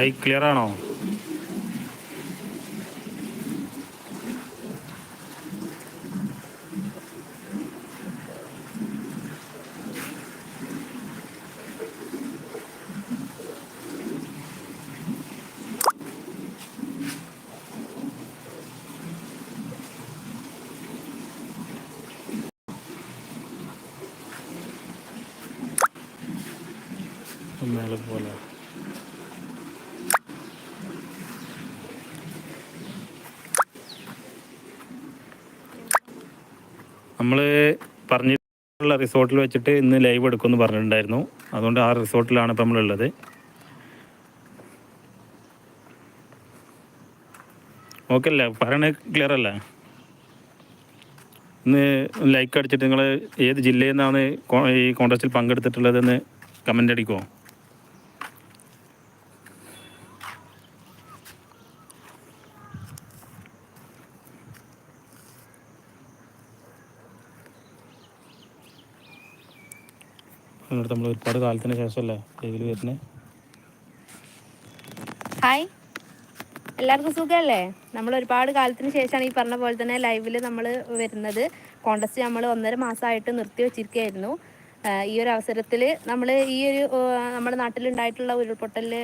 ആയി ക്ലിയർ ആണോ മേലെ പോലെ നമ്മൾ പറഞ്ഞിട്ടുള്ള റിസോർട്ടിൽ വെച്ചിട്ട് ഇന്ന് ലൈവ് എടുക്കുമെന്ന് പറഞ്ഞിട്ടുണ്ടായിരുന്നു. അതുകൊണ്ട് ആ റിസോർട്ടിലാണ് ഇപ്പം നമ്മളുള്ളത്. ഓക്കെ അല്ലേ? പറയണ ക്ലിയർ അല്ല? ഇന്ന് ലൈക്ക് അടിച്ചിട്ട് നിങ്ങൾ ഏത് ജില്ലയിൽ നിന്നാണ് ഈ കോൺടസ്റ്റിൽ പങ്കെടുത്തിട്ടുള്ളതെന്ന് കമന്റ് അടിക്കുമോ എന്നിട്ട് നമ്മൾ ഒരുപാട് കാലത്തിന് ശേഷമല്ലേ ലൈവിൽ വരുന്നത് ഹായ്. എല്ലാവർക്കും സുഖമല്ലേ? നമ്മൾ ഒരുപാട് കാലത്തിന് ശേഷമാണ് ഈ പറഞ്ഞ പോലെ തന്നെ ലൈവിൽ നമ്മൾ വരുന്നത്. കോണ്ടസ്റ്റ് നമ്മൾ ഒന്നര മാസമായിട്ട് നിർത്തി വെച്ചിരിക്കുകയായിരുന്നു. ഈ ഒരു അവസരത്തിൽ നമ്മൾ ഈ ഒരു നമ്മുടെ നാട്ടിലുണ്ടായിട്ടുള്ള ഉരുൾപൊട്ടലിൽ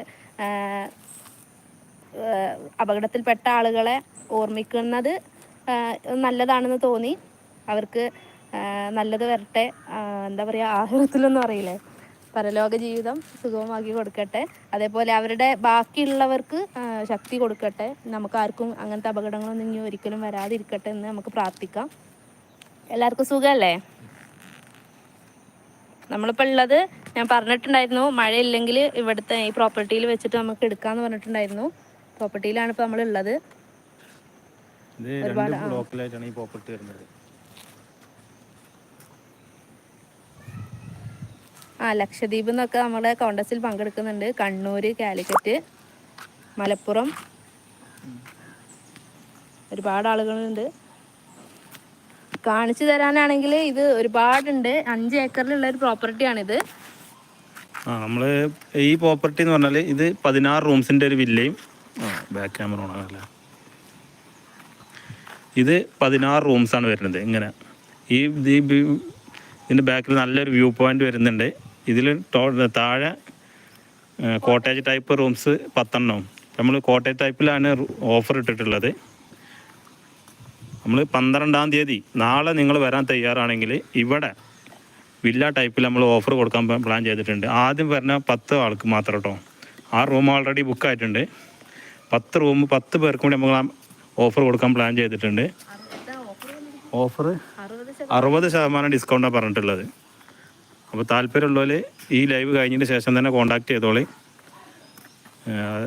അപകടത്തിൽപ്പെട്ട ആളുകളെ ഓർമ്മിക്കുന്നത് നല്ലതാണെന്ന് തോന്നി. അവർക്ക് നല്ലത് വരട്ടെ എന്താ പറയുക ആഹ്ലത്തിലൊന്നും അറിയില്ലേ? പരലോക ജീവിതം സുഖമാക്കി കൊടുക്കട്ടെ. അതേപോലെ അവരുടെ ബാക്കിയുള്ളവർക്ക് ശക്തി കൊടുക്കട്ടെ. നമുക്ക് ആർക്കും അങ്ങനത്തെ അപകടങ്ങളൊന്നും ഇനി ഒരിക്കലും വരാതിരിക്കട്ടെ എന്ന് നമുക്ക് പ്രാർത്ഥിക്കാം. എല്ലാവർക്കും സുഖമല്ലേ നമ്മളിപ്പോൾ ഉള്ളത് ഞാൻ പറഞ്ഞിട്ടുണ്ടായിരുന്നു മഴയില്ലെങ്കിൽ ഇവിടുത്തെ ഈ പ്രോപ്പർട്ടിയിൽ വെച്ചിട്ട് നമുക്ക് എടുക്കാമെന്ന് പറഞ്ഞിട്ടുണ്ടായിരുന്നു. പ്രോപ്പർട്ടിയിലാണ് ഇപ്പോൾ നമ്മളുള്ളത്. ഒരുപാട്. ബ്ലോക്കിലായിട്ടാണ് ഈ പ്രോപ്പർട്ടി വരുന്നത്. ആ ലക്ഷദ്വീപ് എന്നൊക്കെ നമ്മുടെ കോണ്ടസ്റ്റിൽ പങ്കെടുക്കുന്നുണ്ട്. കണ്ണൂർ കാലിക്കറ്റ് മലപ്പുറം. ഒരുപാട് ആളുകളുണ്ട്. കാണിച്ചു തരാനാണെങ്കിൽ ഇത് ഒരുപാടുണ്ട്. അഞ്ച് ഏക്കറിലുള്ള ഒരു പ്രോപ്പർട്ടിയാണിത്. ആ നമ്മൾ ഈ പ്രോപ്പർട്ടി എന്ന് പറഞ്ഞാൽ ഇത് പതിനാറ് റൂംസിന്റെ ഒരു വില്ലയും ബാക്ക് ക്യാമറ ഓണാണല്ലേ ഇത് പതിനാറ് റൂംസാണ് വരുന്നത്. ഇങ്ങനെ ഈ ഇതിന്റെ ബാക്കിൽ നല്ലൊരു വ്യൂ പോയിന്റ് വരുന്നുണ്ട്. ഇതിൽ താഴെ കോട്ടേജ് ടൈപ്പ് റൂംസ് പത്തെണ്ണം. നമ്മൾ കോട്ടേജ് ടൈപ്പിലാണ് ഓഫർ ഇട്ടിട്ടുള്ളത്. നമ്മൾ പന്ത്രണ്ടാം തീയതി നാളെ നിങ്ങൾ വരാൻ തയ്യാറാണെങ്കിൽ ഇവിടെ വില്ല ടൈപ്പിൽ നമ്മൾ ഓഫർ കൊടുക്കാൻ പ്ലാൻ ചെയ്തിട്ടുണ്ട്. ആദ്യം വരുന്ന പത്ത് ആൾക്ക് മാത്രം കേട്ടോ ആ റൂം ഓൾറെഡി ബുക്ക് ആയിട്ടുണ്ട്. പത്ത് റൂം പത്ത് പേർക്ക് കൂടി നമ്മൾ ഓഫർ കൊടുക്കാൻ പ്ലാൻ ചെയ്തിട്ടുണ്ട്. ഓഫർ അറുപത് ശതമാനം. ഡിസ്കൗണ്ടാണ് പറഞ്ഞിട്ടുള്ളത്. അപ്പോൾ താല്പര്യമുള്ളവർ ഈ ലൈവ് കഴിഞ്ഞതിന് ശേഷം തന്നെ കോൺടാക്ട് ചെയ്തോളി.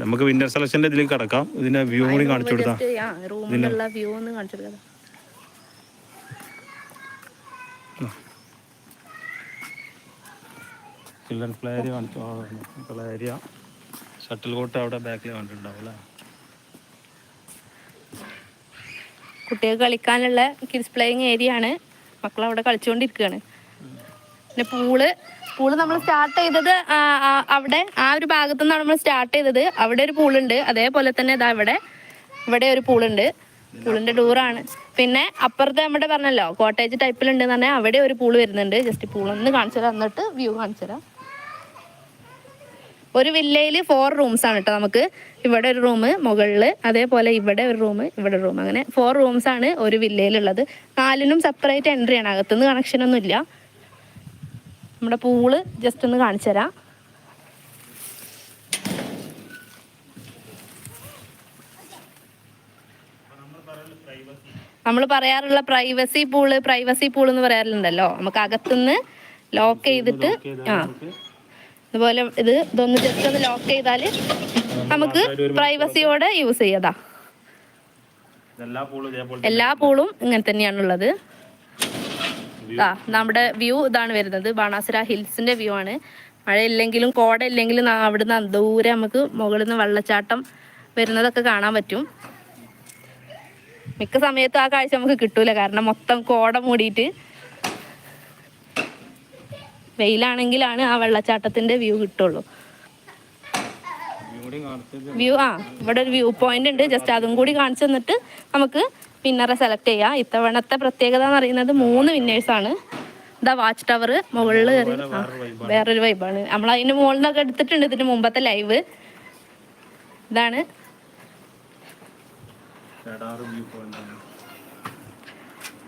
നമുക്ക് വിന്റർ സെലക്ഷന്റെ ഇതിലേക്ക് കിടക്കാം. ഇതിന്റെ വ്യൂ കൂടി കാണിച്ചു കൊടുത്താൽ കൊടുക്കാം. ചിൽഡ്രൻസ് പ്ലേ ഏരിയ കാണിച്ചു. പ്ലേ ഏരിയ ഷട്ടിൽ കോട്ട് അവിടെ ബാക്കിൽ കണ്ടിട്ടുണ്ടാവും അല്ലേ? കുട്ടികൾക്ക് കളിക്കാനുള്ള കിഡ്സ് പ്ലേയിങ് ഏരിയ ആണ്. മക്കൾ അവിടെ കളിച്ചുകൊണ്ടിരിക്കുകയാണ്. പിന്നെ പൂൾ. പൂൾ നമ്മൾ സ്റ്റാർട്ട് ചെയ്തത് അവിടെ ആ ഒരു ഭാഗത്തു നിന്നാണ് നമ്മൾ സ്റ്റാർട്ട് ചെയ്തത്. അവിടെ ഒരു പൂളുണ്ട്. അതേപോലെ തന്നെ ഇതാ ഇവിടെ. ഇവിടെ ഒരു പൂളുണ്ട്. പൂളിന്റെ ടൂറാണ് പിന്നെ അപ്പുറത്ത് നമ്മുടെ പറഞ്ഞല്ലോ കോട്ടേജ് ടൈപ്പിലുണ്ട് എന്ന് പറഞ്ഞാൽ അവിടെ ഒരു പൂൾ വരുന്നുണ്ട്. ജസ്റ്റ് പൂളൊന്ന് കാണിച്ചു തരാം. എന്നിട്ട് വ്യൂ കാണിച്ചു തരാം. ഒരു വില്ലയിൽ ഫോർ റൂംസ് ആണ് കേട്ടോ നമുക്ക്. ഇവിടെ ഒരു റൂം മുകളിൽ അതേപോലെ ഇവിടെ ഒരു റൂം ഇവിടെ റൂം അങ്ങനെ ഫോർ റൂംസ് ആണ് ഒരു വില്ലയിലുള്ളത് നാലിനും സെപ്പറേറ്റ് എൻട്രി ആണ്. അകത്തുനിന്ന് ഇല്ല നമ്മുടെ പൂൾ ജസ്റ്റ് ഒന്ന് കാണിച്ചു തരാം. നമ്മൾ പറയാറുള്ള പ്രൈവസി പൂൾ പ്രൈവസി പൂൾ എന്ന് പറയാറുണ്ടല്ലോ. നമുക്ക് അകത്തുനിന്ന് ലോക്ക് ചെയ്തിട്ട് ആ. അതുപോലെ ഇത് ഇതൊന്ന് ജസ്റ്റ് ഒന്ന് ലോക്ക് ചെയ്താൽ നമുക്ക് പ്രൈവസിയോടെ യൂസ് ചെയ്യതാ എല്ലാ പൂളും ഇതേപോലെ എല്ലാ പൂളും ഇങ്ങനെ തന്നെയാണുള്ളത്. നമ്മുടെ വ്യൂ ഇതാണ് വരുന്നത്. ബാണാസുര ഹിൽസിന്റെ വ്യൂ ആണ്. മഴയില്ലെങ്കിലും കോട ഇല്ലെങ്കിലും അവിടുന്ന് ദൂരെ നമുക്ക് മുകളിൽ നിന്ന് വെള്ളച്ചാട്ടം വരുന്നതൊക്കെ കാണാൻ പറ്റും. മിക്ക സമയത്തും ആ കാഴ്ച നമുക്ക് കിട്ടൂല. കാരണം മൊത്തം കോട മൂടിയിട്ട് വെയിലാണെങ്കിലാണ് ആ വെള്ളച്ചാട്ടത്തിന്റെ വ്യൂ കിട്ടുള്ളൂ. വ്യൂ ആ ഇവിടെ ഒരു വ്യൂ പോയിന്റ് ഉണ്ട്. ജസ്റ്റ് അതും കൂടി കാണിച്ചു തന്നിട്ട് നമുക്ക് വിന്നറെ സെലക്ട് ചെയ്യാം. ഇത്തവണത്തെ പ്രത്യേകത എന്ന് പറയുന്നത് മൂന്ന് വിന്നേഴ്സാണ് ഇതാ വാച്ച് ടവർ മുകളിൽ കയറി വേറൊരു വൈബാണ് നമ്മൾ അതിന് മുകളിൽ നിന്നൊക്കെ എടുത്തിട്ടുണ്ട് ഇതിന് മുമ്പത്തെ ലൈവ് ഇതാണ്.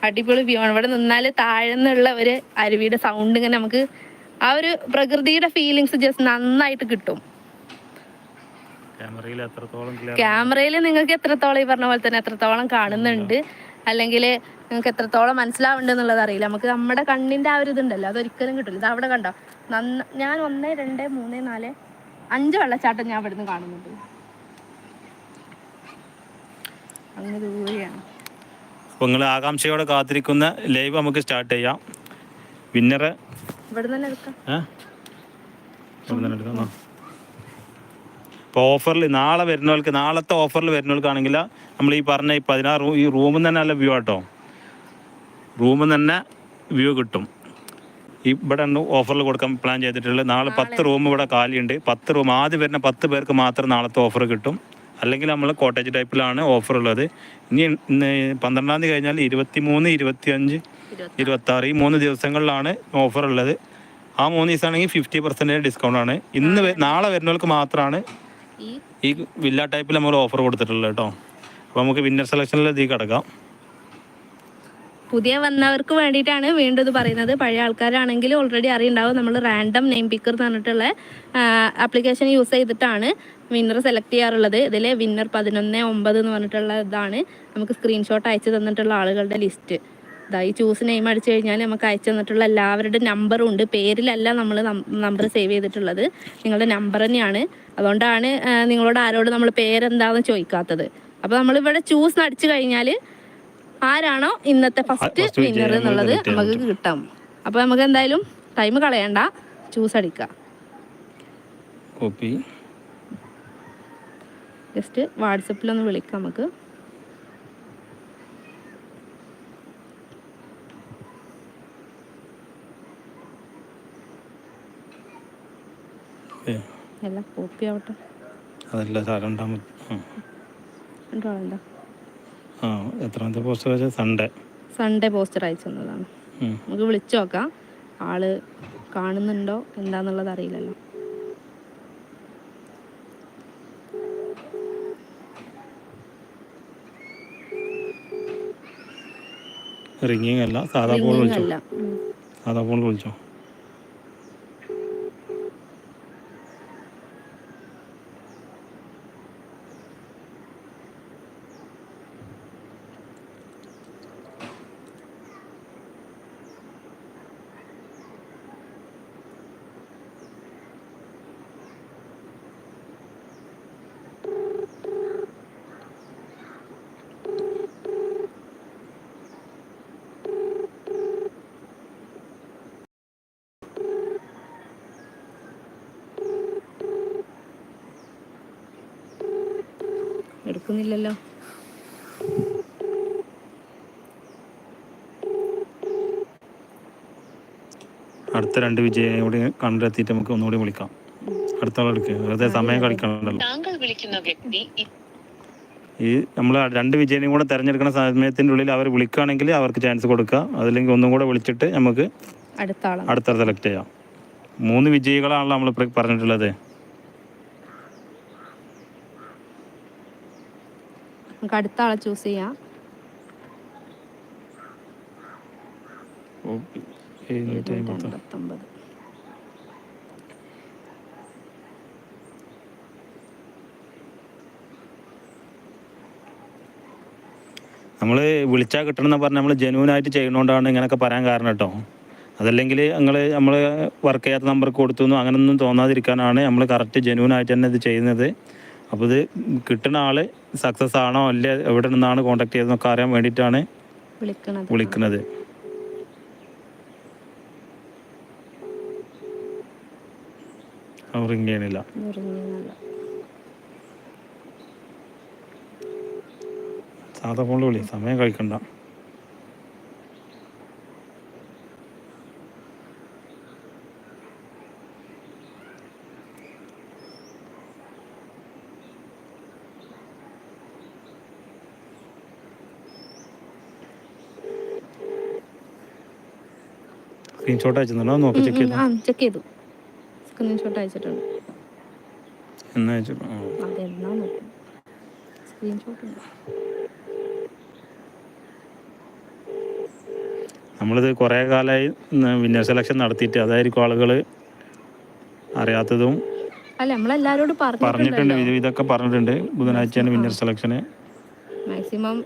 അടിപൊളി വ്യൂ ആണ്. ഇവിടെ നിന്നാൽ താഴെ നിന്നുള്ള ഒരു അരുവിയുടെ സൗണ്ട് ഇങ്ങനെ നമുക്ക് ആ ഒരു പ്രകൃതിയുടെ ഫീലിങ്സ് ജസ്റ്റ് നന്നായിട്ട് കിട്ടും. ക്യാമറയിൽ നിങ്ങൾക്ക് എത്രത്തോളം ഈ പറഞ്ഞ പോലെ തന്നെ എത്രത്തോളം കാണുന്നുണ്ട് അല്ലെങ്കിൽ നിങ്ങൾക്ക് എത്രത്തോളം മനസ്സിലാവുന്നുണ്ട് എന്നുള്ളത് അറിയില്ല. നമുക്ക് നമ്മുടെ കണ്ണിന്റെ ആ ഒരു ഇതുണ്ടല്ലോ അതൊരിക്കലും കിട്ടില്ല ഇത് അവിടെ കണ്ടോ? നന്ന ഞാൻ ഒന്ന് രണ്ട് മൂന്ന് നാല് അഞ്ച് വെള്ളച്ചാട്ടം ഞാൻ ഇവിടുന്ന് കാണുന്നുണ്ട്. അങ്ങ് ദൂരെയാണ്. അപ്പോൾ നിങ്ങൾ ആകാംക്ഷയോടെ കാത്തിരിക്കുന്ന ലൈവ് നമുക്ക് സ്റ്റാർട്ട് ചെയ്യാം. വിന്നറ് ഇവിടെ തന്നെ എടുക്കാം. ഏഹ് ഇവിടെ തന്നെ എടുക്കാം. ഇപ്പോൾ ഓഫറിൽ നാളെ വരുന്നവർക്ക് നാളത്തെ ഓഫറിൽ വരുന്നവർക്കാണെങ്കിൽ നമ്മൾ ഈ പറഞ്ഞ ഈ പതിനാറ് ഈ റൂമിൽ തന്നെ നല്ല വ്യൂ ആട്ടോ. റൂമിൽ തന്നെ വ്യൂ കിട്ടും. ഇവിടെ ഓഫറിൽ കൊടുക്കാൻ പ്ലാൻ ചെയ്തിട്ടുള്ളത്. നാളെ പത്ത് റൂം ഇവിടെ കാലിയുണ്ട്. പത്ത് റൂം ആദ്യം വരുന്ന പത്ത് പേർക്ക് മാത്രം നാളത്തെ ഓഫർ കിട്ടും. അല്ലെങ്കിൽ നമ്മൾ കോട്ടേജ് ടൈപ്പിലാണ് ഓഫർ ഉള്ളത്. ഇനി പന്ത്രണ്ടാം തീയതി കഴിഞ്ഞാൽ ഇരുപത്തി മൂന്ന് ഇരുപത്തി അഞ്ച് ഇരുപത്തി ആറ് ഈ മൂന്ന് ദിവസങ്ങളിലാണ് ഓഫർ ഉള്ളത്. ആ മൂന്ന് ദിവസമാണെങ്കിൽ ഫിഫ്റ്റി പെർസെന്റേജ് ഡിസ്കൗണ്ട് ആണ്. ഇന്ന് നാളെ വരുന്നവർക്ക് മാത്രമാണ് ഈ വില്ല ടൈപ്പിൽ നമ്മൾ ഓഫർ കൊടുത്തിട്ടുള്ളത് കേട്ടോ. അപ്പോൾ നമുക്ക് വിന്നർ സെലക്ഷനിൽ ഇതിൽ കിടക്കാം. പുതിയ വന്നവർക്ക് വേണ്ടിയിട്ടാണ് വീണ്ടും ഇത് പറയുന്നത്. പഴയ ആൾക്കാരാണെങ്കിൽ ഓൾറെഡി അറിയുണ്ടാവും. നമ്മൾ റാൻഡം നെയിം പിക്കർ എന്ന് പറഞ്ഞിട്ടുള്ള ആപ്ലിക്കേഷൻ യൂസ് ചെയ്തിട്ടാണ് വിന്നർ സെലക്ട് ചെയ്യാറുള്ളത്. ഇതിൽ വിന്നർ പതിനൊന്ന് ഒമ്പത് എന്ന് പറഞ്ഞിട്ടുള്ള ഇതാണ്. നമുക്ക് സ്ക്രീൻഷോട്ട് അയച്ചു തന്നിട്ടുള്ള ആളുകളുടെ ലിസ്റ്റ് ഇതാ ഈ ചൂസ് നെയിം അടിച്ചു കഴിഞ്ഞാൽ നമുക്ക് അയച്ചു തന്നിട്ടുള്ള എല്ലാവരുടെ നമ്പറും ഉണ്ട്. പേരിലല്ല നമ്മൾ നമ്പർ സേവ് ചെയ്തിട്ടുള്ളത്. നിങ്ങളുടെ നമ്പർ തന്നെയാണ്. അതുകൊണ്ടാണ് നിങ്ങളോട് ആരോട് നമ്മൾ പേരെന്താണെന്ന് ചോദിക്കാത്തത്. അപ്പോൾ നമ്മളിവിടെ ചൂസ് അടിച്ചു കഴിഞ്ഞാൽ ആരാണോ ഇന്നത്തെ ഫസ്റ്റ് വിന്നർ എന്നുള്ളത് നമുക്ക് കിട്ടാം കിട്ടും. അപ്പോൾ നമുക്ക് എന്തായാലും ടൈം കളയണ്ട. ചൂസ് അടിക്ക. കോപ്പി ജസ്റ്റ് വാട്സപ്പിലൊന്ന് വിളിക്കാം നമുക്ക് ഏ, എല്ലാം കോപ്പി ആവട്ടെ. അതല്ല സാർ രണ്ടാമത് ആ. എത്രാമത്തെ പോസ്റ്റർ വെച്ചാൽ സൺഡേ സൺഡേ പോസ്റ്റർ അയച്ചു തന്നതാണ് നമുക്ക് വിളിച്ചു നോക്കാം. ആൾ കാണുന്നുണ്ടോ? എന്താന്നുള്ളത് അറിയില്ലല്ലോ. റിങ്ങിങ് അല്ല സാധാ ഫോൺ വിളിച്ചോ? സാധാ ഫോൺ വിളിച്ചോ? എടുക്കുന്നില്ലല്ലോ അടുത്ത രണ്ട് വിജയം കൂടി കണ്ടെത്തിയിട്ട് നമുക്ക് ഒന്നുകൂടി വിളിക്കാം. അടുത്ത ആളെടുക്കുക വെറുതെ സമയം വ്യക്തി ഈ നമ്മൾ രണ്ട് വിജയനെയും കൂടെ തിരഞ്ഞെടുക്കുന്ന സമയത്തിന്റെ ഉള്ളിൽ അവർ വിളിക്കുകയാണെങ്കിൽ അവർക്ക് ചാൻസ് കൊടുക്കുക. അതല്ലെങ്കിൽ ഒന്നും കൂടെ വിളിച്ചിട്ട് നമുക്ക് അടുത്ത സെലക്ട് ചെയ്യാം. മൂന്ന് വിജയികളാണല്ലോ നമ്മൾ ഇപ്പൊ പറഞ്ഞിട്ടുള്ളത്. നമുക്ക് അടുത്ത ആളെ ചൂസ് ചെയ്യാം. നമ്മൾ വിളിച്ചാൽ കിട്ടണമെന്ന് പറഞ്ഞാൽ നമ്മൾ ജെന്യൂനായിട്ട് ചെയ്യണോണ്ടാണ് ഇങ്ങനെയൊക്കെ പറയാൻ കാരണം കേട്ടോ. അതല്ലെങ്കിൽ നിങ്ങൾ നമ്മൾ വർക്ക് ചെയ്യാത്ത നമ്പർ കൊടുത്തു അങ്ങനെയൊന്നും അങ്ങനൊന്നും തോന്നാതിരിക്കാനാണ് നമ്മൾ കറക്റ്റ് ജെനുവിനായിട്ട് തന്നെ ഇത് ചെയ്യുന്നത്. അപ്പോൾ ഇത് കിട്ടുന്ന ആൾ സക്സസ് ആണോ അല്ല എവിടെ നിന്നാണ് കോൺടാക്ട് ചെയ്തതെന്നൊക്കെ അറിയാൻ വേണ്ടിയിട്ടാണ് വിളിക്കുന്നത്. റിങ് ചെയ്യണില്ല. സാധാ ഫോണിൽ വിളി സമയം കഴിക്കണ്ട. സ്ക്രീൻഷോട്ട് അയച്ചിട്ടുണ്ടോ? നോക്കി ചെക്ക് ചെയ്തു? ആ ചെക്ക് ചെയ്തു. സ്ക്രീൻഷോട്ട് അയച്ചിട്ടുണ്ട്. എന്നാ അയച്ചു ആ. അതെന്നാ നോക്കും. സ്ക്രീൻഷോട്ട് ഉണ്ട്. നമ്മളിത് കുറേ കാലമായി വിന്നർ സെലക്ഷൻ നടത്തിയിട്ട് അതായിരിക്കും ആളുകൾ അറിയാത്തതും അല്ല നമ്മളെല്ലാരോടും പറഞ്ഞിട്ടുണ്ട് ഇതൊക്കെ പറഞ്ഞിട്ടുണ്ട്. ബുധനാഴ്ചയാണ് വിന്നർ സെലക്ഷന് മാക്സിമം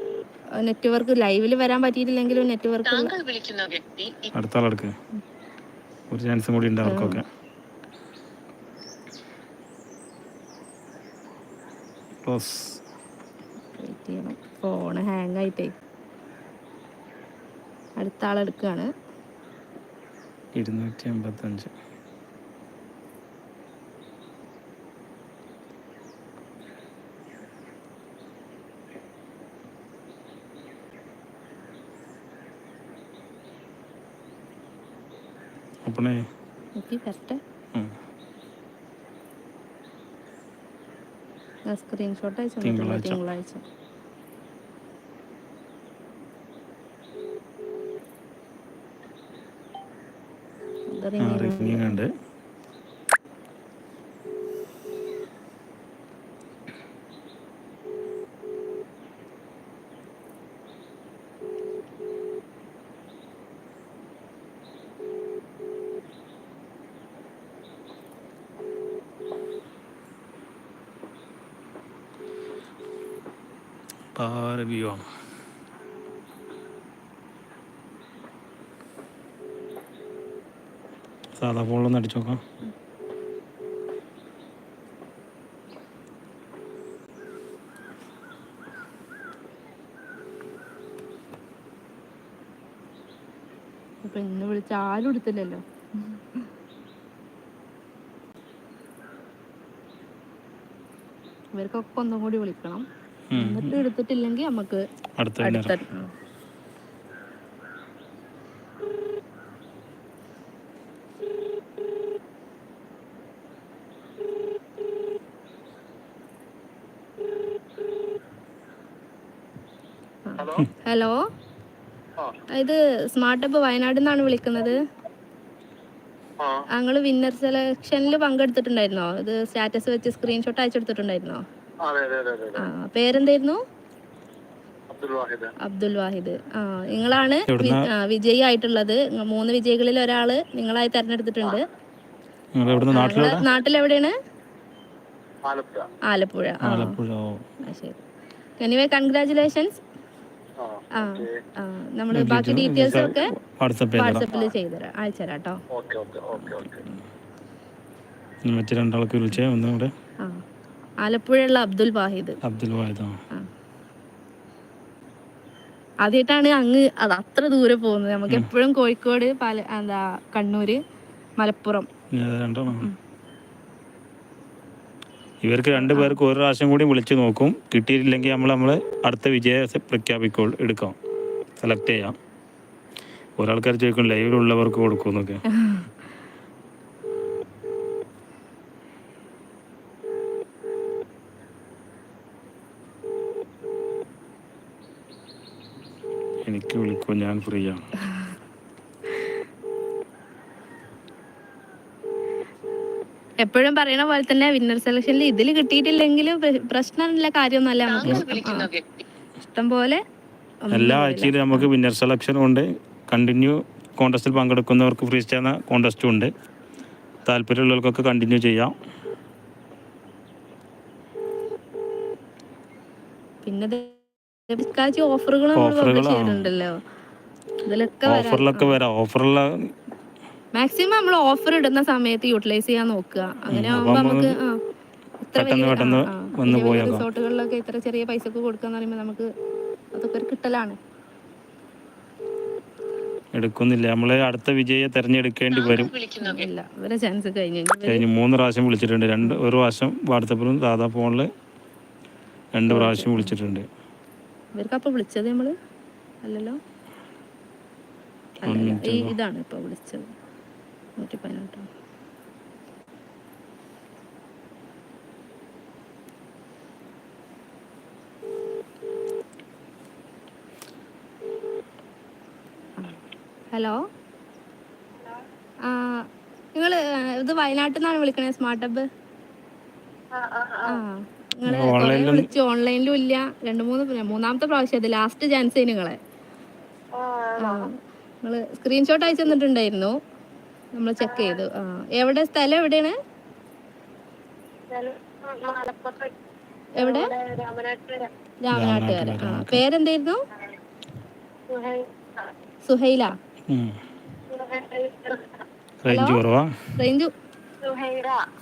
നെറ്റ്വർക്ക് ലൈവിൽ വരാൻ പറ്റിയിട്ടില്ലെങ്കിലും നെറ്റ്വർക്ക് താങ്കൾ വിളിക്കുന്ന വ്യക്തി അടുത്ത ആളെടുക്ക് ഒരു ചാൻസും കൂടി ഉണ്ട് അവർക്കൊക്കെ ക്ലോസ്. ഫോൺ ഹാങ് ആയിട്ടേ അടുത്ത ആളെടുക്കുകയാണ് ഇരുന്നൂറ്റി എൺപത്തഞ്ച് അപ്പണേ നോക്കി. ഞാൻ സ്ക്രീൻഷോട്ട് അയച്ചു തിങ്കളാഴ്ച. തിങ്കളാഴ്ച ഇത് ആ വ്യൂ ആണ് സാധാ ഫോണിലൊന്ന് അടിച്ചു നോക്കാം. അപ്പൊ ഇന്ന് വിളിച്ച ആരും എടുത്തില്ലല്ലോ. ഇവർക്കൊക്കെ ഒന്നും കൂടി വിളിക്കണം. എന്നിട്ട് എടുത്തിട്ടില്ലെങ്കിൽ നമുക്ക് അടുത്ത. ഹലോ? ഇത് സ്മാർട്ട് അപ്പ് വയനാട് നിന്നാണ് വിളിക്കുന്നത്. ആ. ഞങ്ങൾ വിന്നർ സെലക്ഷനിൽ പങ്കെടുത്തിട്ടുണ്ടായിരുന്നോ? ഇത് സ്റ്റാറ്റസ് വെച്ച് സ്ക്രീൻഷോട്ട് അയച്ചെടുത്തിട്ടുണ്ടായിരുന്നോ? പേരെന്തായിരുന്നു അബ്ദുൽ വാഹിദ് അബ്ദുൽ വാഹിദ് ആ നിങ്ങളാണ് വിജയി ആയിട്ടുള്ളത് മൂന്ന് വിജയികളിൽ ഒരാൾ നിങ്ങളായി തെരഞ്ഞെടുത്തിട്ടുണ്ട് നാട്ടിലെവിടെയാണ് ആലപ്പുഴ എനിവേ കൺഗ്രാചുലേഷൻസ് ആ നമ്മൾ ബാക്കി ഡീറ്റെയിൽസ് ഒക്കെ വാട്സപ്പിൽ ചെയ്തുതരാം അയച്ചുതരാം കേട്ടോ ഓക്കെ ഓക്കെ ഓക്കെ ഓക്കെ ഇനി മറ്റു രണ്ടാൾക്ക് വിളിച്ചേ ഒന്നും കൂടെ ആ ആലപ്പുഴയുള്ള അബ്ദുൽ വാഹിദ്. അബ്ദുൽ വാഹിദ് ആദ്യമായിട്ടാണ് അങ്ങ് അത് അത്ര ദൂരെ പോകുന്നത്. നമുക്ക് എപ്പോഴും കോഴിക്കോട് പാല എന്താ കണ്ണൂര് മലപ്പുറം. ഇവർക്ക് രണ്ട് പേർക്ക് ഒരു പ്രാവശ്യം കൂടി വിളിച്ചു നോക്കും. കിട്ടിയിട്ടില്ലെങ്കിൽ നമ്മൾ നമ്മൾ അടുത്ത വിജയ പ്രഖ്യാപിക്കോ എടുക്കാം. സെലക്ട് ചെയ്യാം. ഒരാൾക്കാർ ചോദിക്കും ലൈവിലുള്ളവർക്ക് കൊടുക്കും എന്നൊക്കെ വിളിക്കും ഞാൻ ഫ്രീ ആണ് എപ്പോഴും പറയണ പോലെ തന്നെ വിന്നർ സെലക്ഷനിൽ ഇതിൽ കിട്ടിയിട്ടില്ലെങ്കിലും പ്രശ്നമില്ല കാര്യമൊന്നുമല്ല നമുക്ക്. വിളിക്കുന്ന വ്യക്തി. ഇഷ്ടം പോലെ എല്ലാ ആഴ്ചയിലും നമുക്ക് വിന്നർ സെലക്ഷൻ ഉണ്ട്. കണ്ടിന്യൂ കോൺടെസ്റ്റിൽ പങ്കെടുക്കുന്നവർക്ക് ഫ്രീ ചെയ്യുന്ന കോൺടെസ്റ്റും ഉണ്ട്. താല്പര്യമുള്ളവർക്കൊക്കെ കണ്ടിന്യൂ ചെയ്യാം. പിന്നെ ഓഫറുകളും ഓഫറുകൾ ഇതിലൊക്കെ ഓഫറിലൊക്കെ വരാം. ഓഫറുള്ള മാക്സിമം നമ്മൾ ഓഫർ ഇടുന്ന സമയത്ത് യൂട്ടിലൈസ് ചെയ്യാൻ നോക്കുക. അങ്ങനെ ആവുമ്പോ നമുക്ക് പെട്ടെന്ന് പെട്ടെന്ന് വന്ന് റിസോർട്ടുകളിലൊക്കെ ഇത്ര ചെറിയ പൈസക്ക് കൊടുക്കാന്ന് പറയുമ്പോൾ നമുക്ക് അതൊക്കെ ഒരു കിട്ടലാണ്. എടുക്കുന്നില്ല. നമ്മൾ അടുത്ത വിജയെ തെരഞ്ഞെടുക്കേണ്ടി വരും. ഇല്ല ഇവരെ ചാൻസ് കഴിഞ്ഞു മൂന്ന് പ്രാവശ്യം വിളിച്ചിട്ടുണ്ട്. രണ്ട് ഒരു പ്രാവശ്യം വാട്സപ്പിലും സാധാ ഫോണിൽ രണ്ട് പ്രാവശ്യം വിളിച്ചിട്ടുണ്ട്. ഇവർക്ക് അപ്പൊ വിളിച്ചത് നമ്മൾ? അല്ലല്ലോ? ഈ ഇതാണ് ഇപ്പൊ വിളിച്ചത്. നൂറ്റി പതിനെട്ടോ ഹലോ? നിങ്ങൾ ഇത് വയനാട്ടിൽ നിന്നാണ് വിളിക്കണേ സ്മാർട്ട് ഹബ്ബ് നിങ്ങൾ വിളിച്ചു ഓൺലൈനിലും ഇല്ല. രണ്ടു മൂന്ന് മൂന്നാമത്തെ പ്രാവശ്യം അത് ലാസ്റ്റ് ചാൻസ് നിങ്ങളെ. നിങ്ങൾ സ്ക്രീൻഷോട്ട് അയച്ചു തന്നിട്ടുണ്ടായിരുന്നു. നമ്മൾ ചെക്ക് ചെയ്തു. ആ എവിടെ? സ്ഥലം എവിടെയാണ്? എവിടെ? രാമനാട്ടുകാര. ആ പേരെന്തായിരുന്നു? സുഹൈല.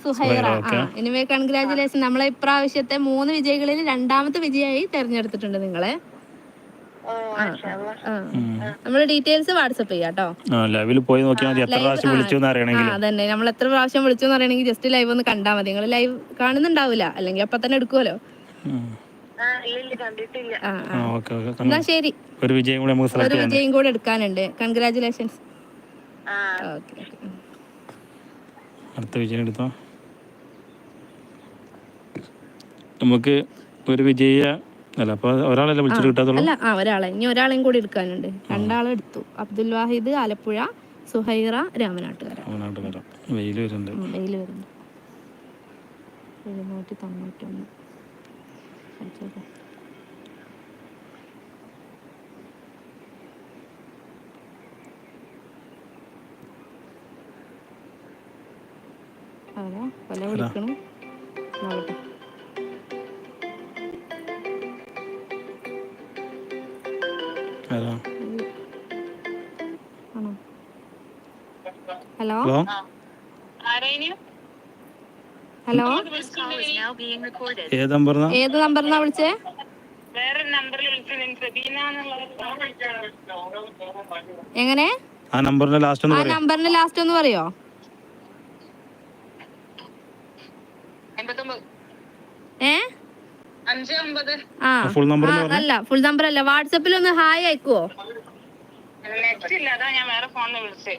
സുഹൈറ. ആ എനിവേ കൺഗ്രാചുലേഷൻ നമ്മളെ ഇപ്രാവശ്യത്തെ മൂന്ന് വിജയികളിൽ രണ്ടാമത്തെ വിജയമായി തെരഞ്ഞെടുത്തിട്ടുണ്ട് നിങ്ങളെ. നമ്മൾ ഡീറ്റെയിൽസ് വാട്സപ്പ് ചെയ്യാം കേട്ടോ. ആ ലൈവിൽ പോയി നോക്കിയാൽ മതി. എത്ര പ്രാവശ്യം വിളിച്ചു എന്ന് അറിയണമെങ്കിൽ അതന്നെ. നമ്മൾ എത്ര പ്രാവശ്യം വിളിച്ചു എന്ന് അറിയണമെങ്കിൽ ജസ്റ്റ് ലൈവ് ഒന്ന് കണ്ടാൽ മതി. നിങ്ങൾ ലൈവ് കാണുന്നുണ്ടാവില്ല അല്ലെങ്കിൽ അപ്പൊ തന്നെ എടുക്കുമല്ലോ ഉം. ആ ആ ഓക്കെ ഓക്കെ. എന്നാ ശരി. ഒരു വിജയം കൂടെ നമുക്ക് ഒരു വിജയം കൂടെ എടുക്കാനുണ്ട്. കൺഗ്രാചുലേഷൻസ് അടുത്ത വിജയം എടുത്തോ? നമുക്ക് ഒരു വിജയ അല്ല അപ്പൊ ഒരാളല്ലേ വിളിച്ചിട്ട് കിട്ടാത്തുള്ളൂ? അല്ല ആ ഒരാളെ. ഇനി ഒരാളെയും കൂടി എടുക്കാനുണ്ട്. രണ്ടാളെ എടുത്തു. അബ്ദുൽ വാഹിദ് ആലപ്പുഴ സുഹൈറ രാമനാട്ടുകര. രാമനാട്ടുകര. വെയിൽ വരുന്നുണ്ട്. വെയിൽ വരുന്നുണ്ട്. എഴുന്നൂറ്റി തൊണ്ണൂറ്റൊന്ന്. അതാ പല വിളിക്കണം. നോക്കട്ടെ ഹലോ? ഹലോ? ഹലോ? ഏത് നമ്പറിനാ? ഏത് നമ്പറിനാ വിളിച്ചേ? എങ്ങനെ? ആ നമ്പറിന്റെ ലാസ്റ്റ് ഒന്ന് ആ പറയും? നമ്പറിന്റെ ലാസ്റ്റ് ഒന്ന് പറയോ? ഏ? ആ. ഫുൾ നമ്പർ അല്ല ഫുൾ നമ്പർ അല്ല. വാട്സപ്പിൽ ഒന്ന് ഹായ് അയക്കുവോ?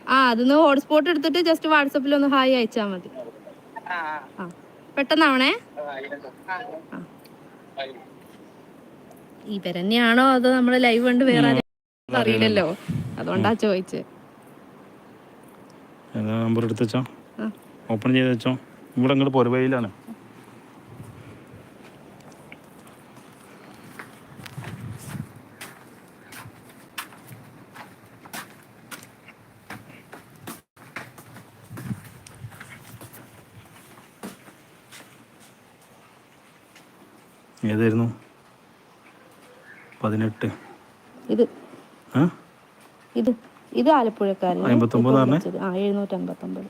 ആ അതൊന്ന് ഹോട്ട്സ്പോട്ട് എടുത്തിട്ട് ജസ്റ്റ് വാട്സപ്പിൽ ഒന്ന് ഹായ് അയച്ചാ മതി. ആ. പെട്ടെന്നാവണേ? ആ. ഇവരെന്നെയാണോ അതോ നമ്മൾ ലൈവ് കണ്ട് വേറെ അറിയില്ലല്ലോ? അതുകൊണ്ടാ ചോദിച്ചേ. നമ്പർ എടുത്ത് വെച്ചോ? ഓപ്പൺ ചെയ്ത് വെച്ചോ? ഇവിടെ ഇങ്ങോട്ട് പൊരുവയിലാണ് ഏതായിരുന്നു പതിനെട്ട് ഇത്. ഇത്. ഇത് ആലപ്പുഴക്കാരൻ എഴുന്നൂറ്റി അമ്പത്തൊമ്പത്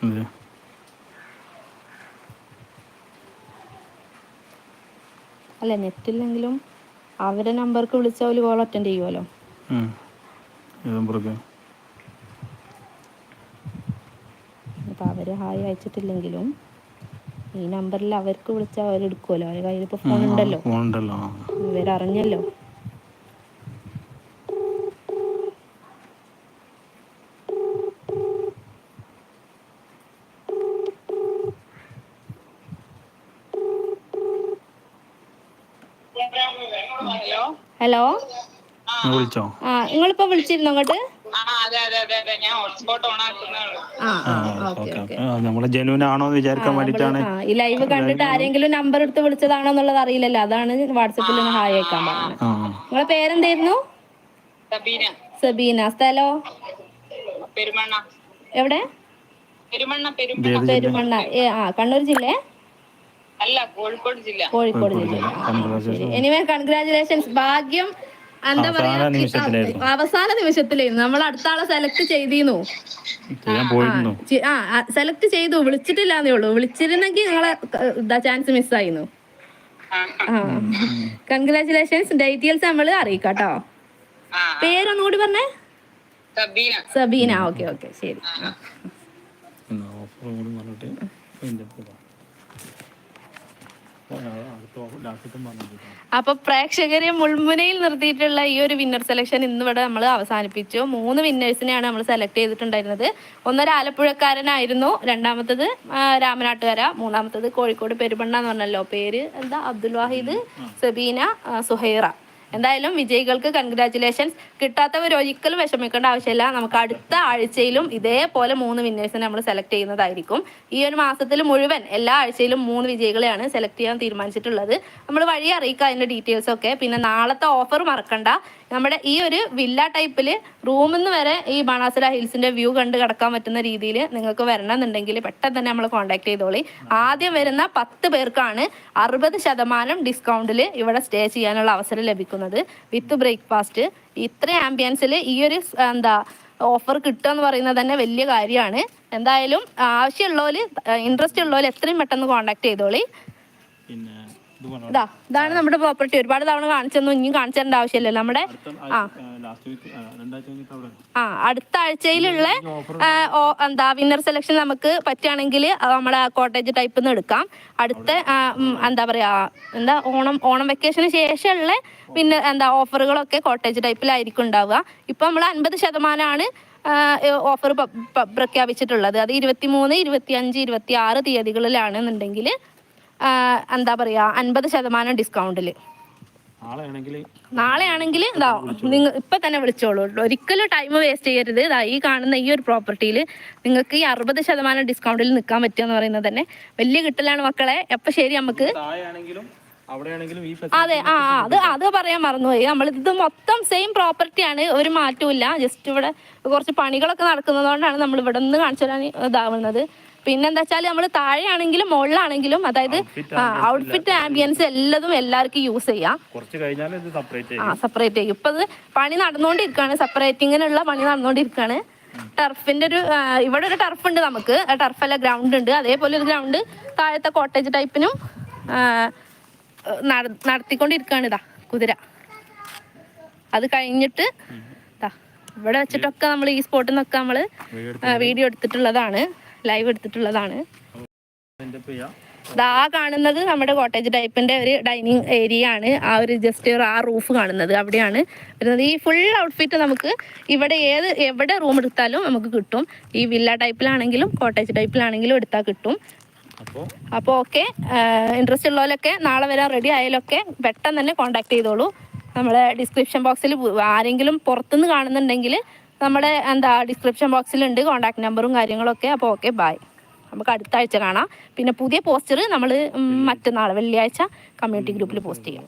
അതെ അല്ല നെറ്റ് ഇല്ലെങ്കിലും അവരെ നമ്പർക്ക് വിളിച്ചാൽ ഒരു കോൾ അറ്റൻഡ് ചെയ്യുമല്ലോ അപ്പോൾ അവർ ഹായ് അയച്ചിട്ടില്ലെങ്കിലും ഈ നമ്പറിൽ അവർക്ക് വിളിച്ചാൽ അവരെടുക്കുമല്ലോ അവരുടെ കയ്യിൽ ഇപ്പോൾ ഫോൺ ഉണ്ടല്ലോ. ഇവരറിഞ്ഞല്ലോ. ഹലോ? നിങ്ങൾ വിളിച്ചോ? ആ നിങ്ങളിപ്പോ വിളിച്ചിരുന്നു അങ്ങോട്ട് നമ്മളെ വിചാരിക്കാൻ ഈ ലൈവ് കണ്ടിട്ട് ആരെങ്കിലും നമ്പർ എടുത്ത് വിളിച്ചതാണോ എന്നുള്ളത് അറിയില്ലല്ലോ. അതാണ് വാട്സപ്പിൽ ഒന്ന് ഹായ് അയക്കാൻ പറഞ്ഞത്. നിങ്ങളെ പേരെന്തായിരുന്നു? സബീന. സബീന. സ്ഥലോ? പെരുമണ്ണ. എവിടെ? പെരുമണ്ണ പെരുമണ്ണ. ആ കണ്ണൂർ ജില്ലേ? അല്ല കോഴിക്കോട് ജില്ല. കോഴിക്കോട് ജില്ല. എനിവേ കൺഗ്രാചുലേഷൻസ് ഭാഗ്യം എന്താ പറയാ? അവസാന നിമിഷത്തിലായിരുന്നു. നമ്മൾ അടുത്ത ആളെ സെലക്ട് ചെയ്തിരുന്നു. ചെയ്യാൻ പോയിരുന്നു. ചി- ആ സെലക്ട് ചെയ്തു. വിളിച്ചിട്ടില്ലാന്നേ ഉള്ളൂ. വിളിച്ചിരുന്നെങ്കിൽ നിങ്ങളെ ചാൻസ് മിസ്സായിരുന്നു കൺഗ്രാചുലേഷൻസ് ഡീറ്റെയിൽസ് നമ്മൾ അറിയിക്കാം കേട്ടോ ആ. പേരൊന്നുകൂടി പറഞ്ഞേ? സബീന. സബീന. Okay okay. ശരി. ഓഫർ കൂടി പറഞ്ഞിട്ട് അതിന്റെ പോകാം അടുത്ത ഓഫർ ലാസ്റ്റത്തും പറഞ്ഞിട്ട് അപ്പൊ പ്രേക്ഷകരെ മുൾമുനയിൽ നിർത്തിയിട്ടുള്ള ഈ ഒരു വിന്നർ സെലക്ഷൻ ഇന്നിവിടെ നമ്മൾ അവസാനിപ്പിച്ചു. മൂന്ന് വിന്നേഴ്സിനെയാണ് നമ്മൾ സെലക്ട് ചെയ്തിട്ടുണ്ടായിരുന്നത്. ഒന്നൊരു ആലപ്പുഴക്കാരനായിരുന്നു രണ്ടാമത്തത് രാമനാട്ടുകര മൂന്നാമത്തത് കോഴിക്കോട് പെരുമണ്ണ എന്ന് പറഞ്ഞല്ലോ. പേര് എന്താ? അബ്ദുൽ വാഹിദ് സബീന സുഹൈറ. എന്തായാലും വിജയികൾക്ക് കൺഗ്രാറ്റുലേഷൻസ് കിട്ടാത്തവർ ഒരിക്കലും വിഷമിക്കേണ്ട ആവശ്യമില്ല. നമുക്ക് അടുത്ത ആഴ്ചയിലും ഇതേപോലെ മൂന്ന് വിന്നേഴ്സിനെ നമ്മൾ സെലക്ട് ചെയ്യുന്നതായിരിക്കും. ഈ ഒരു മാസത്തിൽ മുഴുവൻ എല്ലാ ആഴ്ചയിലും മൂന്ന് വിജയികളെയാണ് സെലക്ട് ചെയ്യാൻ തീരുമാനിച്ചിട്ടുള്ളത്. നമ്മൾ വഴി അറിയിക്കാം അതിന്റെ ഡീറ്റെയിൽസ് ഒക്കെ. പിന്നെ നാളത്തെ ഓഫർ മറക്കണ്ട. നമ്മുടെ ഈ ഒരു വില്ല ടൈപ്പിൽ റൂമിൽ നിന്ന് വരെ ഈ ബാണാസുര ഹിൽസിന്റെ വ്യൂ കണ്ട് കിടക്കാൻ പറ്റുന്ന രീതിയിൽ നിങ്ങൾക്ക് വരണമെന്നുണ്ടെങ്കിൽ പെട്ടെന്ന് തന്നെ നമ്മൾ കോൺടാക്ട് ചെയ്തോളി. ആദ്യം വരുന്ന പത്ത് പേർക്കാണ് അറുപത് ശതമാനം ഡിസ്കൗണ്ടിൽ ഇവിടെ സ്റ്റേ ചെയ്യാനുള്ള അവസരം ലഭിക്കുന്നത്. With breakfast. ഇത്ര ആംബിയൻസിൽ ഈ ഒരു എന്താ ഓഫർ കിട്ടുക എന്ന് പറയുന്നത് തന്നെ വലിയ കാര്യമാണ്. എന്തായാലും ആവശ്യമുള്ളവർ ഇൻട്രസ്റ്റ് ഉള്ളവർ എത്രയും പെട്ടെന്ന് കോൺടാക്ട് ചെയ്തോളി. ഇത് ഇതാണ് നമ്മുടെ പ്രോപ്പർട്ടി ഒരുപാട് തവണ കാണിച്ചൊന്നും ഇനിയും കാണിച്ചു തരേണ്ട ആവശ്യമില്ലല്ലോ നമ്മുടെ? ആ. ആ അടുത്ത ആഴ്ചയിലുള്ള എന്താ വിന്നർ സെലക്ഷൻ നമുക്ക് പറ്റുകയാണെങ്കിൽ നമ്മുടെ കോട്ടേജ് ടൈപ്പ് നിന്ന് എടുക്കാം. അടുത്ത എന്താ പറയാ എന്താ ഓണം ഓണം വെക്കേഷന് ശേഷമുള്ള പിന്നെ എന്താ ഓഫറുകളൊക്കെ കോട്ടേജ് ടൈപ്പിലായിരിക്കും ഉണ്ടാവുക. ഇപ്പൊ നമ്മൾ അൻപത് ശതമാനമാണ് ഓഫർ പ്രഖ്യാപിച്ചിട്ടുള്ളത് അത് ഇരുപത്തി മൂന്ന് ഇരുപത്തി അഞ്ച് ഇരുപത്തി ആറ് തീയതികളിലാണെന്നുണ്ടെങ്കിൽ എന്താ പറയാ അൻപത് ശതമാനം ഡിസ്കൗണ്ടിൽ നാളെ ആണെങ്കിൽ ഇതാ നിങ്ങൾ ഇപ്പൊ തന്നെ വിളിച്ചോളൂ. ഒരിക്കലും ടൈം വേസ്റ്റ് ചെയ്യരുത്. ഇതാ ഈ കാണുന്ന ഈ ഒരു പ്രോപ്പർട്ടിയിൽ നിങ്ങൾക്ക് ഈ അറുപത് ശതമാനം ഡിസ്കൗണ്ടിൽ നിൽക്കാൻ പറ്റുക എന്ന് പറയുന്നത് തന്നെ വലിയ കിട്ടലാണ് മക്കളെ. എപ്പൊ ശരി നമുക്ക് അതെ ആ ആ, അത് അത് പറയാൻ മറന്നുപോയി. നമ്മൾ ഇത് മൊത്തം സെയിം പ്രോപ്പർട്ടിയാണ് ഒരു മാറ്റവും ജസ്റ്റ് ഇവിടെ കുറച്ച് പണികളൊക്കെ നടക്കുന്നതുകൊണ്ടാണ് നമ്മൾ ഇവിടെ നിന്ന് കാണിച്ചു തരാൻ ഇതാവുന്നത്. പിന്നെന്താ വെച്ചാൽ നമ്മൾ താഴെയാണെങ്കിലും മുകളിലാണെങ്കിലും അതായത് ഔട്ട്ഫിറ്റ് ആംബിയൻസ് എല്ലാതും എല്ലാവർക്കും യൂസ് ചെയ്യാം. ആ സെപ്പറേറ്റ് ചെയ്യും ഇപ്പൊ ഇത് പണി നടന്നുകൊണ്ടിരിക്കുകയാണ് സെപ്പറേറ്റിങ്ങിനുള്ള പണി നടന്നുകൊണ്ടിരിക്കുകയാണ് ടർഫിന്റെ ഒരു ഇവിടെ ഒരു ടർഫ് ഉണ്ട് നമുക്ക്. ടർഫ് അല്ല ഗ്രൗണ്ട് ഉണ്ട്. അതേപോലെ ഒരു ഗ്രൗണ്ട് താഴത്തെ കോട്ടേജ് ടൈപ്പിനും നടത്തിക്കൊണ്ടിരിക്കുകയാണ് ഇതാ കുതിര. അത് കഴിഞ്ഞിട്ട് ഇവിടെ വെച്ചിട്ടൊക്കെ നമ്മൾ ഈ സ്പോട്ടിൽ നിന്നൊക്കെ നമ്മൾ വീഡിയോ എടുത്തിട്ടുള്ളതാണ്. ലൈവ് എടുത്തിട്ടുള്ളതാണ്. ദാ കാണുന്നത് നമ്മുടെ കോട്ടേജ് ടൈപ്പിന്റെ ഒരു ഡൈനിങ് ഏരിയ ആണ്. ആ ഒരു ജസ്റ്റ് ആ റൂഫ് കാണുന്നത് അവിടെയാണ്. വരുന്നത് ഈ ഫുൾ ഔട്ട്ഫിറ്റ് നമുക്ക് ഇവിടെ ഏത് എവിടെ റൂം എടുത്താലും നമുക്ക് കിട്ടും. ഈ വില്ല ടൈപ്പിലാണെങ്കിലും കോട്ടേജ് ടൈപ്പിലാണെങ്കിലും എടുത്താൽ കിട്ടും. അപ്പോൾ അപ്പോൾ ഓക്കെ ഇൻട്രസ്റ്റ് ഉള്ളവരൊക്കെ നാളെ വരാൻ റെഡി ആയാലൊക്കെ പെട്ടെന്ന് തന്നെ കോൺടാക്ട് ചെയ്തോളൂ. നമ്മളെ ഡിസ്ക്രിപ്ഷൻ ബോക്സിൽ ആരെങ്കിലും പുറത്തുനിന്ന് കാണുന്നുണ്ടെങ്കിൽ നമ്മുടെ എന്താ ഡിസ്ക്രിപ്ഷൻ ബോക്സിൽ ഉണ്ട് കോൺടാക്ട് നമ്പറും കാര്യങ്ങളൊക്കെ. അപ്പോൾ ഓക്കെ ബൈ നമുക്ക് അടുത്ത ആഴ്ച കാണാം. പിന്നെ പുതിയ പോസ്റ്റർ നമ്മൾ മറ്റന്നാൾ വെള്ളിയാഴ്ച കമ്മ്യൂണിറ്റി ഗ്രൂപ്പിൽ പോസ്റ്റ് ചെയ്യാം